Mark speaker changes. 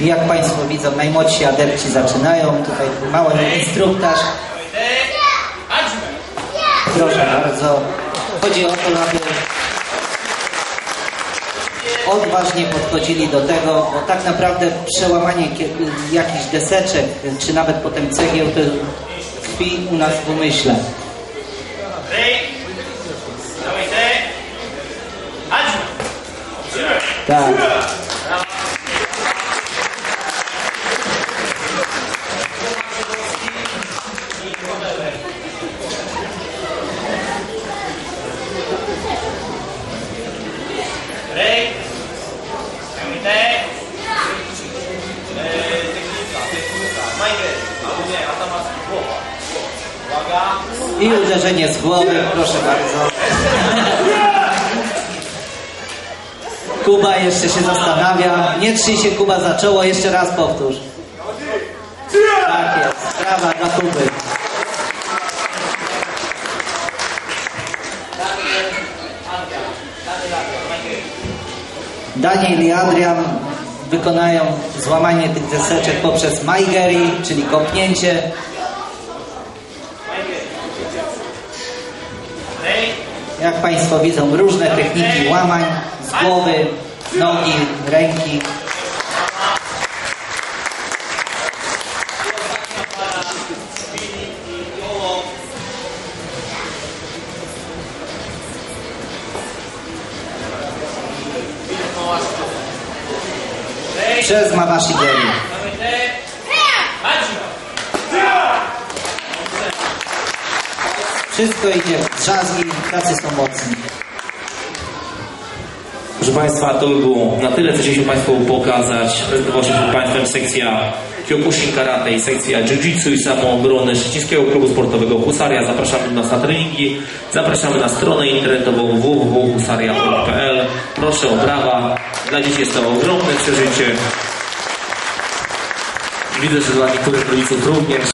Speaker 1: I jak Państwo widzą, najmłodsi adepci zaczynają. Tutaj mały instruktaż. Proszę bardzo. Chodzi o to, aby odważnie podchodzili do tego, bo tak naprawdę przełamanie jakichś deseczek, czy nawet potem cegieł, to tkwi u nas w umyśle. Tak. I uderzenie z głowy, proszę bardzo. Kuba jeszcze się zastanawia. Nie trzyj się Kuba za czoło, jeszcze raz powtórz. Tak jest, brawa dla Kuby. Daniel i Adrian wykonają złamanie tych deseczek poprzez Maigeri, czyli kopnięcie. Jak Państwo widzą, różne techniki łamań z głowy, nogi, ręki. Przez Mawashi Geri. Wszystko idzie w drzazgi, tacy są mocni.
Speaker 2: Proszę Państwa, to by było na tyle, co chcieliśmy Państwu pokazać. Prezentowała się przed Państwem sekcja Kyokushin Karate i sekcja Jiu-Jitsu i Samoobrony Szczecińskiego Klubu Sportowego Husaria. Zapraszamy nas na treningi. Zapraszamy na stronę internetową www.husaria.pl. Proszę o brawa. Dla dzieci jest to ogromne przeżycie. Widzę, że dla niektórych rodziców również.